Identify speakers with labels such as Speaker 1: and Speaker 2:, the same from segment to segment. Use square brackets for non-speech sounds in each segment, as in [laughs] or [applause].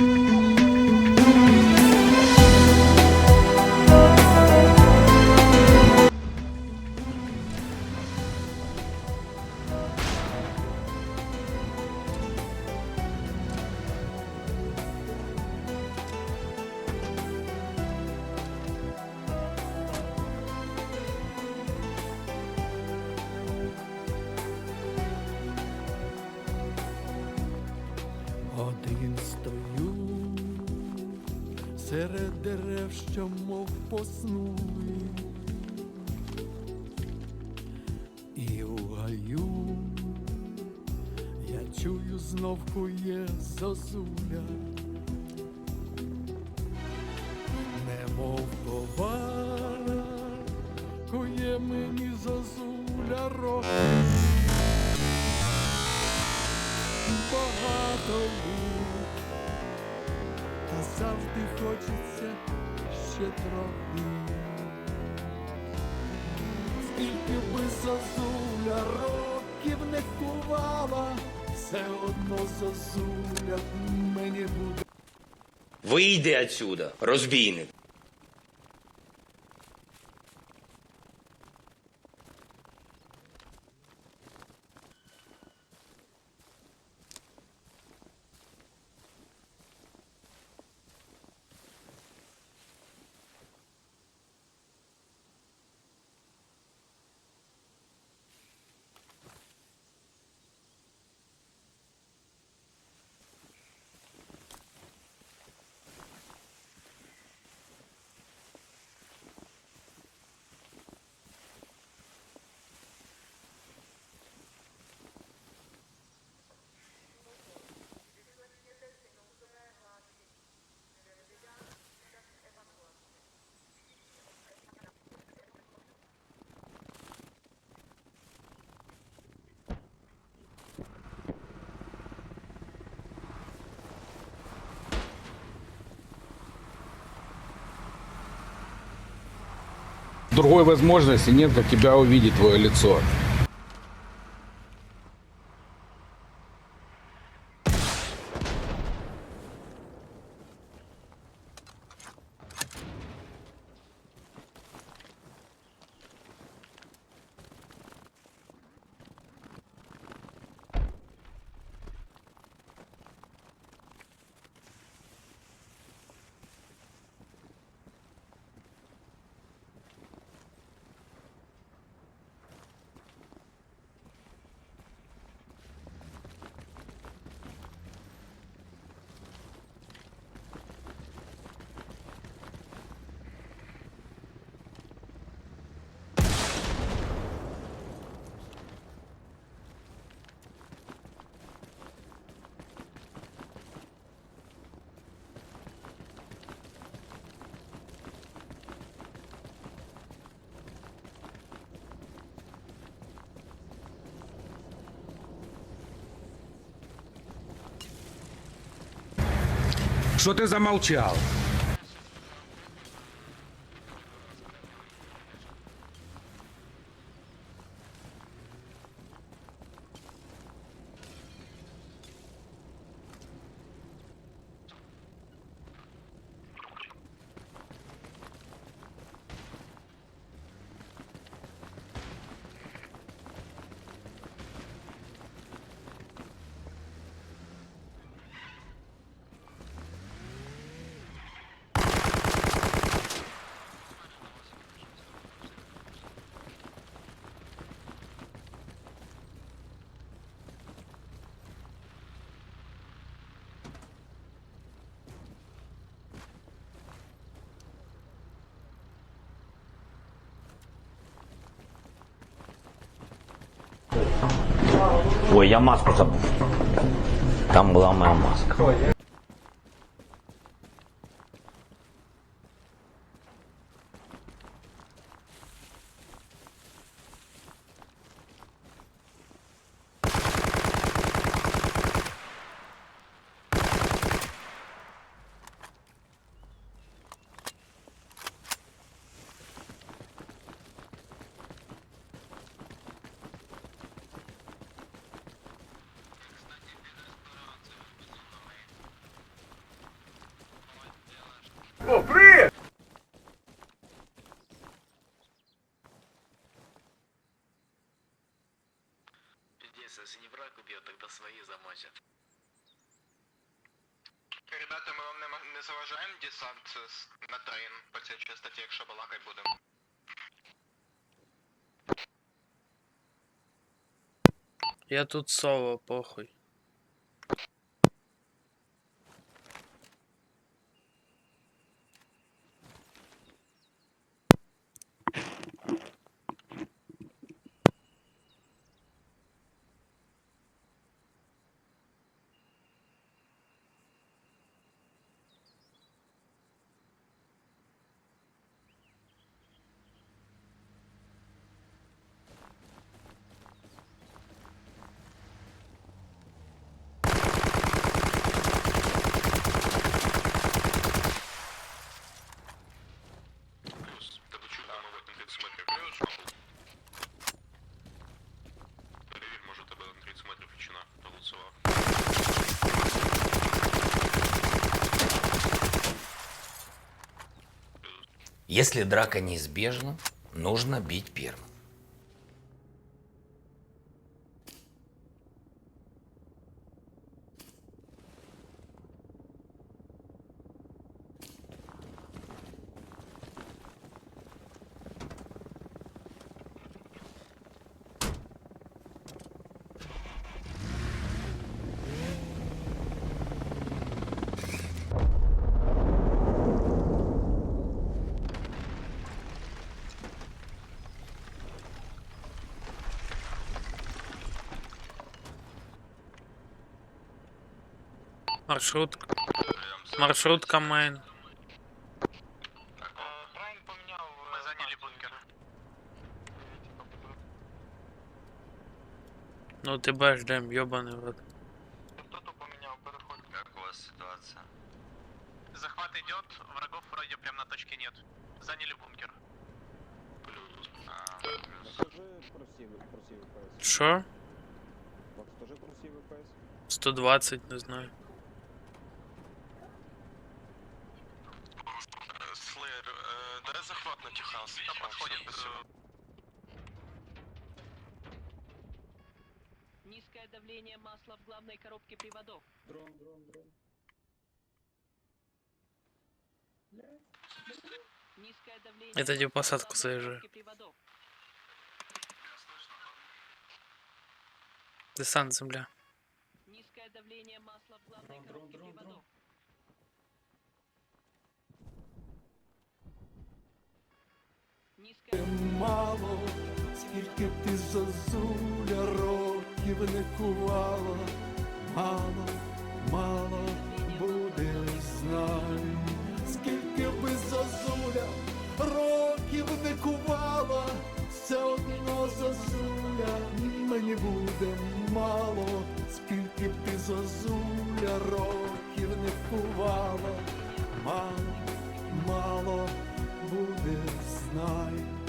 Speaker 1: Один серед дерев, що мов поснули, і у гаю я чую знов кує зозуля, Скільки би зозуля років не кувала, все одно зозуля мені буде.
Speaker 2: Вийди отсюда, розбійник.
Speaker 3: Другой возможности нет, как тебя увидеть твое лицо. Что ты замолчал?
Speaker 2: Ой, я маску забув. Там була моя маска.
Speaker 4: Пиздец, если не враг убьет, тогда свои замочат.
Speaker 5: Ребята, ми вам не, ма- не заважаємо десант з- на трейн по цій частоті, якщо балакай будемо.
Speaker 6: Я тут соло, похуй.
Speaker 2: Если драка неизбежна, нужно бить первым.
Speaker 6: Маршрутка. Маршрутка мейн.
Speaker 5: Трейн поміняв... Ми зайняли бункер.
Speaker 6: Ну тебе ждем, ёбаный в рот.
Speaker 5: Хто-то поміняв переход.
Speaker 4: Как у вас ситуация?
Speaker 5: Захват идет, врагов вроде прям на точке нет. Заняли бункер. Плюс.
Speaker 4: А, плюс.
Speaker 7: Скажи просів, просів ВПС.
Speaker 6: Шо?
Speaker 7: Макс, скажи просів ВПС.
Speaker 6: 120, не знаю.
Speaker 8: Давление масла в главной коробке приводов.
Speaker 7: Дрон, дрон, дрон.
Speaker 8: Низкое давление
Speaker 6: Это
Speaker 8: в
Speaker 6: посадку заезжаю. Десант, земля.
Speaker 8: Низкое давление масла в главной
Speaker 7: Дрон, дрон,
Speaker 8: коробке
Speaker 7: дрон, дрон.
Speaker 8: приводов. Низкое
Speaker 1: Мало, скільки ти зозуля років не мало, мало буде знай, скільки би зозуля років не кувала, все одно зозуля мені буде мало, скільки б ти зозуля років не кувала, мало, мало буде знай.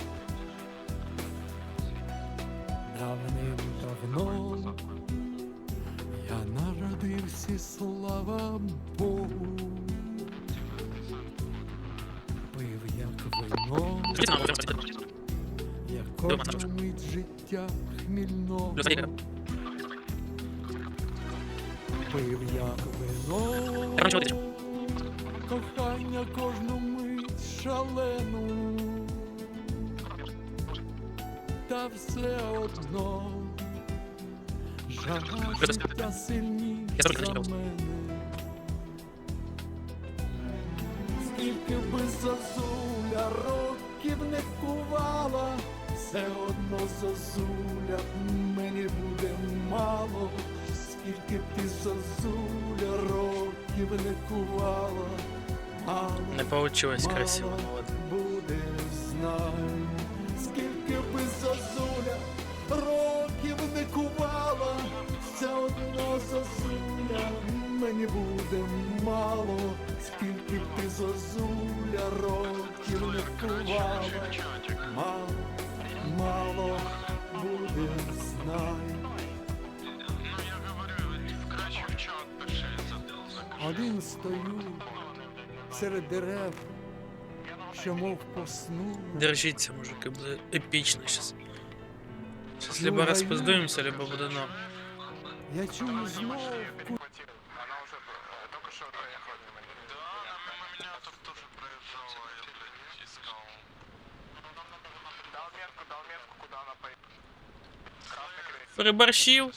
Speaker 1: Давним-давно я народився, слава Богу. Пив як вино, як кожна мить життя хмільного. Пив як вино, кохання кожну мить шалену. Та все одно жага життя сильніша за мене. Скільки би зозуля років не кувала, все одно зозуля мені буде мало, скільки б ти зозуля років не кувала, мало.
Speaker 6: Не получилось
Speaker 1: Мало
Speaker 6: красиво,
Speaker 1: рятувала, мало, мало буде
Speaker 5: знає.
Speaker 1: Один стою серед дерев, що мов посну.
Speaker 6: Держіться, мужики, буде епічно зараз. Зараз ну, либо розпоздуємося, либо буде нам.
Speaker 1: Я чую
Speaker 5: знову.
Speaker 6: Переборщив.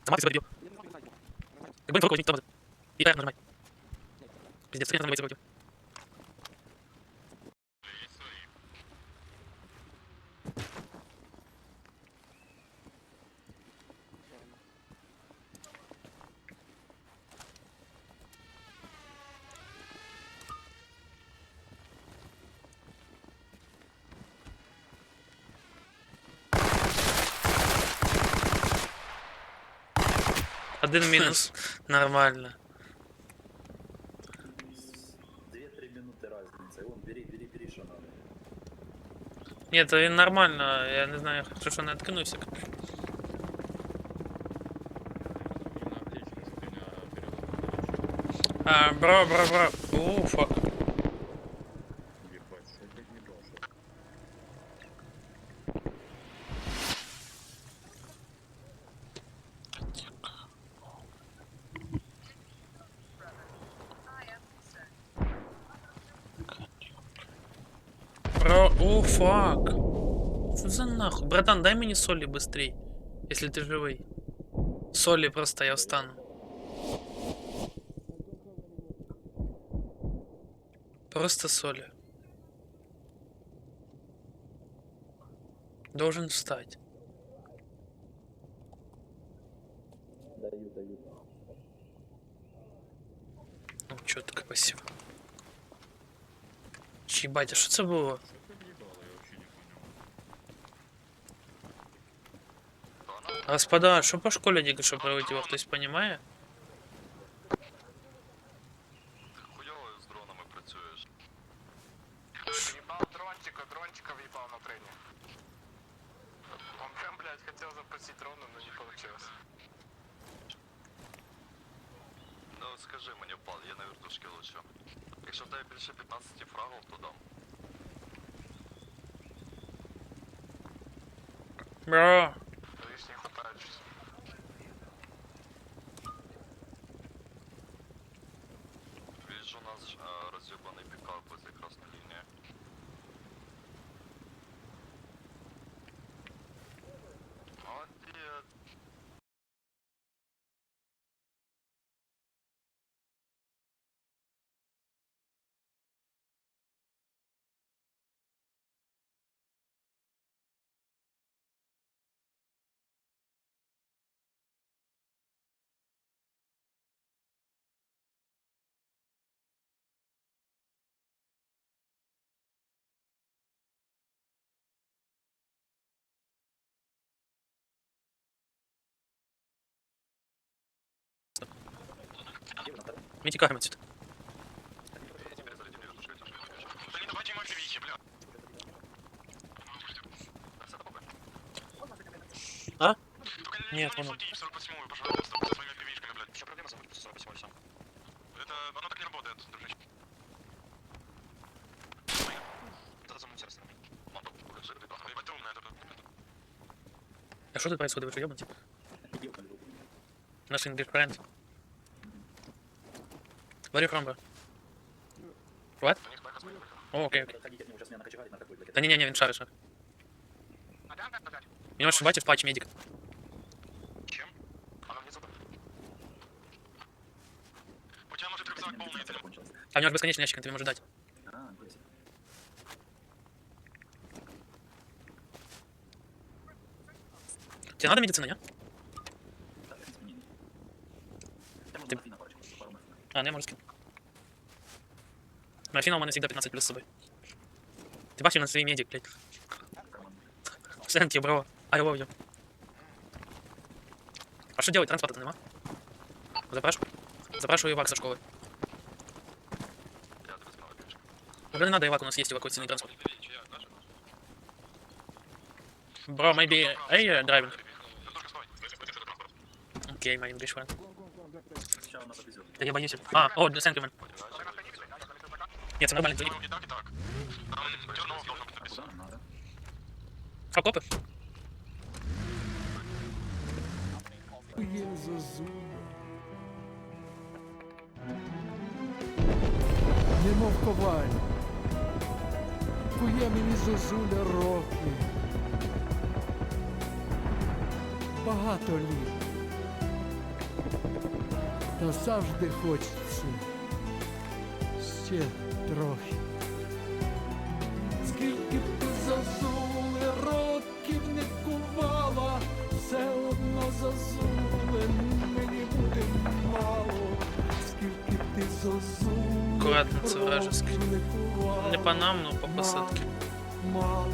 Speaker 6: Автомат себе Как бы фокус, тормози. И так нажимай. Пиздец, хрен нажимайте против. Один [laughs] мінус. Нормально.
Speaker 9: Две-три минуты разница. Вон, бери, бери, бери, что надо.
Speaker 6: Ні, то він нормально, я не знаю, що що не откинувся. А, бро, бро, бро. О, Бро, о, фак. Что за нахуй? Братан, дай мне соли быстрей, если ты живый. Соли просто я встану. Просто соли. Должен встать.
Speaker 9: Даю, даю.
Speaker 6: Ну, чітко, спасибо. Чебать, а що це було? Господа, що по школі тільки що прилетіло, хтось понімає?
Speaker 4: Вижу, у нас а, роз'єбаний пікап возле красної лінії. Ти там.
Speaker 5: Ебать, ты умная, это,
Speaker 6: А що тут происходит? Ви що ёбнуті?
Speaker 9: Ёбаный.
Speaker 6: Наш
Speaker 9: нему, сейчас меня накочевали на какой-то.
Speaker 6: Да не-не-не, він шарить, шарить.
Speaker 5: А де тебе дати?
Speaker 6: У нього ж бачиш патч медик.
Speaker 5: Чим? А ну внизу. У тебя может рюкзак полный, если
Speaker 9: закончилось.
Speaker 6: А у нього ж безконечний ящик, він тобі може дати.
Speaker 9: А, нихуя себе.
Speaker 6: Тебе надо медицина, не?
Speaker 9: Да, в принципе, не. Хотя можно
Speaker 6: Ты-
Speaker 9: морфина парочку, пару морфина.
Speaker 6: А, не, можу скинути. Морфіна у мене завжди 15 плюс з собою. Ти бачив на свій медик, блядь.
Speaker 9: Карман.
Speaker 6: Сенті, бро. I love you. А що делать? Транспорта нема? Запрашиваю. Запрашиваю Ивак со школы.
Speaker 4: Я тебе справа пішки.
Speaker 6: Уже не надо Ивак, у нас есть эвакуационный транспорт. Bro, maybe A uh, driving. Okay, my English friend.
Speaker 9: Сейчас он нас отвезет.
Speaker 6: Да я боюсь. А, о, thank you, man. Нет, це нормально, звони.
Speaker 5: І так, і так. Там дернув должен бути
Speaker 9: А
Speaker 5: написано.
Speaker 9: куда нам надо?
Speaker 6: Факопи?
Speaker 1: Є зозуля. Немов коваль. Кує мені зозуля роки. Багато літ. Та завжди хочеться. Ще Трохи. Скільки б ти зазули, років не кувала, все одно зазули, мені буде мало. Скільки б ти зазули,
Speaker 6: Аккуратно, це вражеське.
Speaker 1: не кувала,
Speaker 6: Не по нам, но по посадке.
Speaker 1: мало